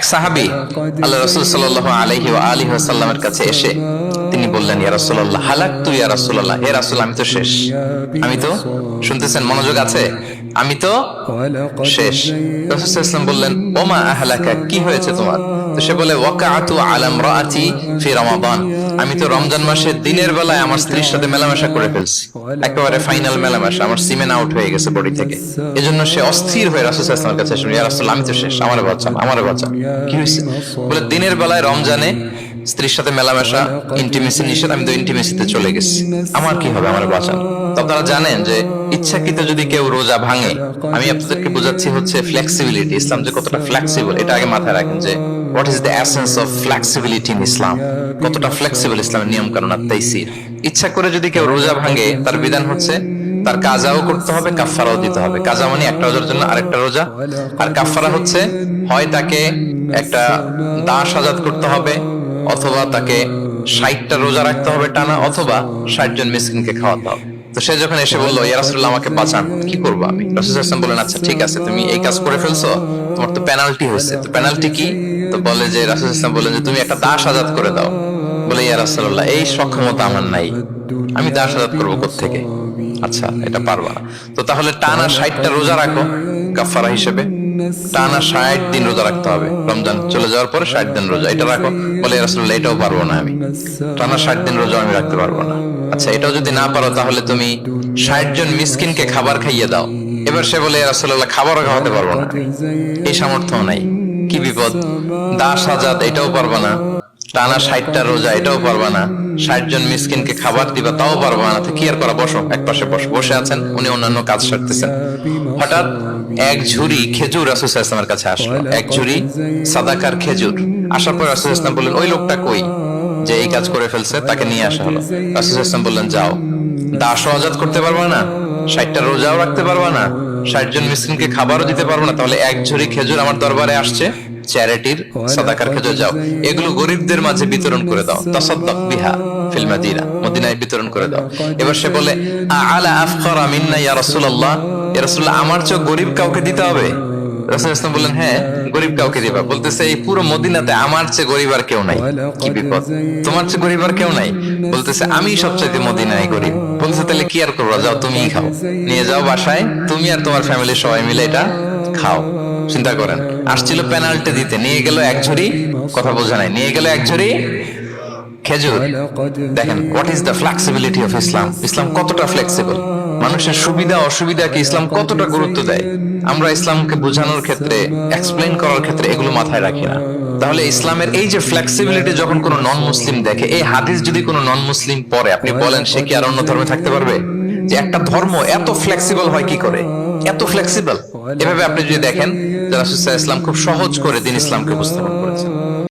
এক সাহাবি আল্লাহ রসুল সাল্লাহ আলহি আলহি আসাল্লামের কাছে এসে তিনি বললেন, ইয়া রাসূলুল্লাহ হালাক তুই ইয়া রাসূলুল্লাহ? হে রাসূল, আমি তো শেষ। আমি তো শুনতেছেন, মনোযোগ আছে? আমি তো শেষ। রাসূল বললেন, ওমা আহলাকা, কি হয়েছে তোমার? সে বলে, ওয়াকাআতু আলা ইমরাআতি ফি রমাদান। আমি তো রমজান মাসে দিনের বেলায় আমার স্ত্রীর সাথে মেলামেশা করে ফেলছি। একেবারে ফাইনাল মেলামেশা, আমার সিমেন আউট হয়ে গেছে বডি থেকে। এজন্য সে অস্থির হয়ে রাসূল সাল্লাল্লাহু কাছে এসে ইয়া রাসূল, আমি তো শেষ আমারে বাঁচান আমারে বাঁচান কি হয়েছে? বলে, দিনের বেলায় রমজানে স্ত্রীর সাথে মেলামেশা ইন্টিমেসি নিষেধ, আমি তো ইন্টিমেসিতে চলে গেছি। আমার কি হবে? আমার বাঁচান তো আপনারা জানেন যে ইচ্ছাকৃত যদি কেউ রোজা ভাঙে, আমি আপনাদেরকে বোঝাচ্ছি হচ্ছে ফ্লেক্সিবিলিটি ইসলাম যে কতটা ফ্লেক্সিবল এটা আগে মাথায় রাখেন যে what is the essence of flexibility in Islam কতটা ফ্লেক্সিবল ইসলামের নিয়ম কানুন আর তাইসির ইচ্ছা করে যদি কেউ রোজা ভাঙে, তার বিধান হচ্ছে তার কাজাও করতে হবে কাফারাও দিতে হবে। কাজা মানে একটা রোজার জন্য আরেকটা রোজা। আর কাফারা হচ্ছে হয় তাকে একটা দাস আজাদ করতে হবে, অথবা তাকে ষাটটা রোজা রাখতে হবে টানা, অথবা ষাট জন মিসকিনকে খাওয়াতে হবে। তো সে যখন এসে বলল ইয়ারাসুল্লাহ আমাকে বাঁচান, কি করব আমি? রসুল হাসান বললেন আচ্ছা ঠিক আছে, তুমি এই কাজ করে ফেলছো, তোমার তো পেনাল্টি হয়েছে। তো পেনাল্টি কি? তো বলে যে, রাসুল হাসান বললেন যে, তুমি একটা দাস আজাদ করে দাও। বলে ইয়ারাসুল্লাহ এই সক্ষমতা আমার নাই। আমি দাস আজাদ করব থেকে আচ্ছা এটা পারবা তো তাহলে টানা ষাটটা রোজা রাখো কাফারা হিসেবে। টানা ষাট দিন রোজা রাখতে হবে। রমজান চলে যাওয়ার পরে ষাট দিন রোজা, এটা রাখো। বলে রাসুল্লাহ এটাও পারব না আমি। টানা ষাট দিন রোজা আমি রাখতে পারব না। আচ্ছা এটাও যদি না পারো, তাহলে তুমি ষাট জন মিসকিনকে খাবার খাইয়ে দাও। এবার সে বলে রাসুল্লাহ খাবারও খাওয়াতে পারব না। এই সামর্থ্য নাই। বিপদ। দাস আজাদ, এটাও পারব না। টানা ষাটটা রোজা, এটাও পারবা না। ষাট জন মিসকিনকে খাবার দিবা, তাও পারবা না। কি আর করা? বসো, এক পাশে বসো। বসে আছেন, উনি অন্যান্য কাজ সারতেছেন। হঠাৎ এক ঝুড়ি খেজুর রাসুল ইসলামের কাছে আসলো। এক ঝুড়ি সাদাকার খেজুর। আসার পর রাসুল ইসলাম বললেন, ওই লোকটা কই? যে এই কাজ করে ফেলছে, তাকে নিয়ে আসা হলো। রাসুল ইসলাম বললেন, যাও। দাসও আজাদ করতে পারবা না, ষাটটা রোজাও রাখতে পারবা না। ষাট জন মিসকিনকে খাবারও দিতে পারব না। তাহলে এক ঝুড়ি খেজুর আমার দরবারে আসছে। চ্যারিটির সাদাকার খেজুর যাও। এগুলো গরিবদের মাঝে বিতরণ করে দাও। তাসাদ্দাক বিহা ফিল মাদিনা, মদিনায় বিতরণ করে দাও। এবার সে বলে আলা আফকারা মিন্না ইয়া রাসূলুল্লাহ? ইয়া রাসূলুল্লাহ, আমার চেয়ে গরিব কাউকে দিতে হবে? রাসূল ইসলাম বললেন হ্যাঁ গরিব কাউকে দিবা। বলতেছে, এই পুরো মদিনাতে আমার চেয়ে গরিব আর কেউ নাই। কি বিপদ? তোমার চেয়ে গরিব আর কেউ নাই? বলতেছে, আমি সবচাইতে মদিনায় গরিব। বলতেছে, তাহলে কি আর করব? যাও, তুমিই খাও। নিয়ে যাও বাসায়। তুমি আর তোমার ফ্যামিলির সবাই মিলে এটা খাও। চিন্তা করেন। আসছিল পেনাল্টি দিতে। নিয়ে গেল এক ঝুড়ি, কথা বোঝা নাই। নিয়ে গেল এক ঝুড়ি খেজুর। দেখেন what is the flexibility of Islam Islam কতটা ফ্লেক্সিবল মানুষের সুবিধা, অসুবিধাকে ইসলাম কতটা গুরুত্ব দেয়? আমরা ইসলামকে বোঝানোর ক্ষেত্রে এক্সপ্লেন করার ক্ষেত্রে এগুলো মাথায় রাখি না। তাহলে ইসলামের এই যে ফ্লেক্সিবিলিটি যখন কোনো নন মুসলিম দেখে, এই হাদিস যদি কোনো নন মুসলিম পড়ে, আপনি বলেন সে কি আর অন্য ধর্মে থাকতে পারবে? যে একটা ধর্ম এত ফ্লেক্সিবল হয় কি করে? এত ফ্লেক্সিবল এভাবে আপনি যদি দেখেন রাসুল ইসলাম খুব সহজ করে দিন ইসলামকে উপস্থাপন করেছেন।